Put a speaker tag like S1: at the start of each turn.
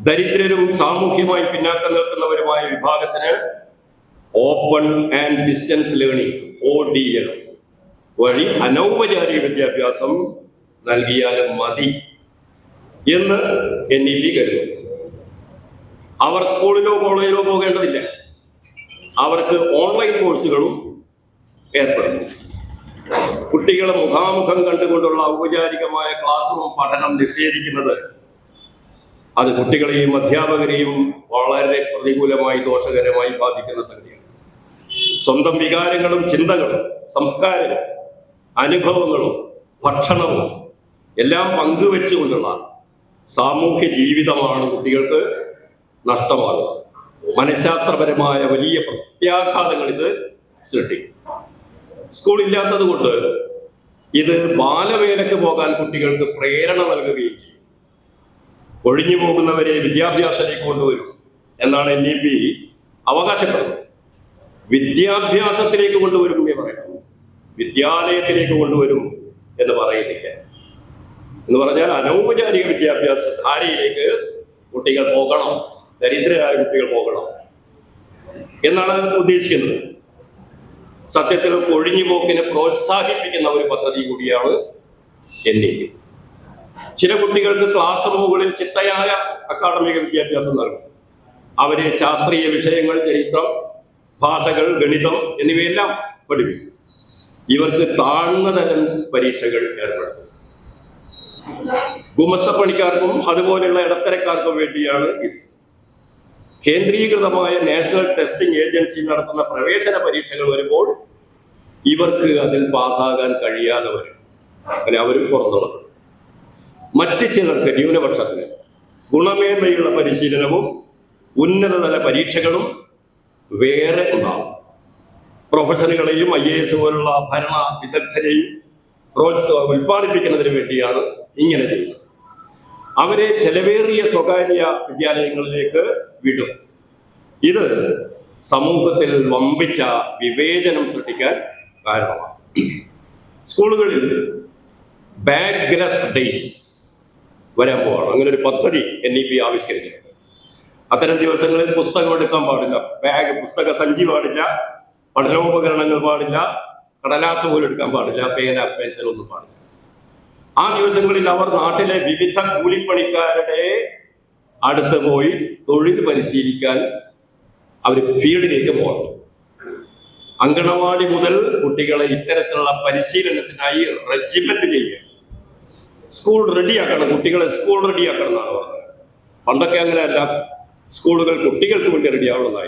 S1: ദരിദ്രരും സാമൂഹ്യമായി പിന്നാക്കം നിൽക്കുന്നവരുമായ വിഭാഗത്തിന് open and distance learning O D L വഴി അനൗപചാരിക വിദ്യാഭ്യാസം നൽകിയാലും മതി എന്ന് എൻ ഇ പി കരുതുന്നു. അവർ സ്കൂളിലോ കോളേജിലോ പോകേണ്ടതില്ല. അവർക്ക് ഓൺലൈൻ കോഴ്സുകളും ഏർപ്പെടുന്നു. കുട്ടികളെ മുഖാമുഖം കണ്ടുകൊണ്ടുള്ള ഔപചാരികമായ ക്ലാസ് റൂം പഠനം നിഷേധിക്കുന്നത് അത് കുട്ടികളെയും അധ്യാപകരെയും വളരെ പ്രതികൂലമായി ദോഷകരമായി ബാധിക്കുന്ന സംഗതിയാണ്. സ്വന്തം വികാരങ്ങളും ചിന്തകളും സംസ്കാരവും അനുഭവങ്ങളും ഭക്ഷണവും എല്ലാം പങ്കുവെച്ചുകൊണ്ടുള്ള സാമൂഹ്യ ജീവിതമാണ് കുട്ടികൾക്ക് നഷ്ടമാകുന്നത്. മനഃശാസ്ത്രപരമായ വലിയ പ്രത്യാഘാതങ്ങൾ ഇത് സൃഷ്ടിക്കും സ്കൂളില്ലാത്തത് കൊണ്ട് ഇത് ബാലവേലക്ക് പോകാൻ കുട്ടികൾക്ക് പ്രേരണ നൽകുകയും ചെയ്യും. ഒഴിഞ്ഞു പോകുന്നവരെ വിദ്യാഭ്യാസത്തിലേക്ക് കൊണ്ടുവരും എന്നാണ് എൻ ഇ പി അവകാശപ്പെടുന്നത്. വിദ്യാഭ്യാസത്തിലേക്ക് കൊണ്ടുവരും എന്നേ പറയുന്നു. വിദ്യാലയത്തിലേക്ക് കൊണ്ടുവരും എന്ന് പറയുന്നില്ല. എന്ന് പറഞ്ഞാൽ അനൗപചാരിക വിദ്യാഭ്യാസ ധാരയിലേക്ക് കുട്ടികൾ പോകണം. ദരിദ്രരായ കുട്ടികൾ പോകണം എന്നാണ് ഉദ്ദേശിക്കുന്നത്. സത്യത്തിൽ ഒഴിഞ്ഞുപോക്കിനെ പ്രോത്സാഹിപ്പിക്കുന്ന ഒരു പദ്ധതി കൂടിയാണ് എൻ പി. ചില കുട്ടികൾക്ക് ക്ലാസ് റൂമുകളിൽ ചിട്ടയായ അക്കാഡമിക വിദ്യാഭ്യാസം നൽകും. അവരെ ശാസ്ത്രീയ വിഷയങ്ങൾ ചരിത്രം ഭാഷകൾ ഗണിതം എന്നിവയെല്ലാം പഠിപ്പിക്കും. ഇവർക്ക് താഴ്ന്ന തരം പരീക്ഷകൾ ഏർപ്പെടുത്തും. ഗുമസ്തപ്പണിക്കാർക്കും അതുപോലെയുള്ള ഇടത്തരക്കാർക്കും വേണ്ടിയാണ് ഇത്. കേന്ദ്രീകൃതമായ നാഷണൽ ടെസ്റ്റിംഗ് ഏജൻസി നടത്തുന്ന പ്രവേശന പരീക്ഷകൾ വരുമ്പോൾ ഇവർക്ക് അതിൽ പാസ്സാകാൻ കഴിയാതെ വരും. അങ്ങനെ അവരും പുറന്നുള്ളത് മറ്റ് ചിലർക്ക് ന്യൂനപക്ഷത്തിന് ഗുണമേന്മയുള്ള പരിശീലനവും ഉന്നതതല പരീക്ഷകളും വേറെ ഉണ്ടാവും. പ്രൊഫഷനുകളെയും ഐ എ എസ് പോലുള്ള ഭരണ വിദഗ്ധരെയും പ്രോത്സാഹം ഉൽപ്പാദിപ്പിക്കുന്നതിന് വേണ്ടിയാണ് ഇങ്ങനെ ചെയ്യുന്നത്. അവരെ ചെലവേറിയ സ്വകാര്യ വിദ്യാലയങ്ങളിലേക്ക് വിടും. ഇത് സമൂഹത്തിൽ വമ്പിച്ച വിവേചനം സൃഷ്ടിക്കാൻ കാരണമാണ് സ്കൂളുകളിൽ ബാഗ്ലസ് ഡേയ്സ് വരാൻ പോവാണ്. അങ്ങനെ ഒരു പദ്ധതി എൻ ഇ പി ആവിഷ്കരിച്ചിട്ടുണ്ട് അത്തരം ദിവസങ്ങളിൽ പുസ്തകം എടുക്കാൻ പാടില്ല. ബാഗ് പുസ്തക സഞ്ചി പാടില്ല. പഠനോപകരണങ്ങൾ പാടില്ല. കടലാസ് പോലും എടുക്കാൻ പാടില്ല. പേന പെൻസിൽ ഒന്നും പാടില്ല. ആ ദിവസങ്ങളിൽ അവർ നാട്ടിലെ വിവിധ കൂലിപ്പണിക്കാരുടെ അടുത്ത് പോയി തൊഴിൽ പരിശീലിക്കാൻ അവർ ഫീൽഡിലേക്ക് പോകണം. അങ്കണവാടി മുതൽ കുട്ടികളെ ഇത്തരത്തിലുള്ള പരിശീലനത്തിനായി റെജിമെന്റ് ചെയ്യുക. സ്കൂൾ റെഡിയാക്കണം കുട്ടികളെ സ്കൂൾ റെഡിയാക്കണം എന്നാണ് പറഞ്ഞത്. പണ്ടൊക്കെ അങ്ങനെയല്ല സ്കൂളുകൾ കുട്ടികൾക്ക് വേണ്ടി റെഡിയാവണമെന്നായി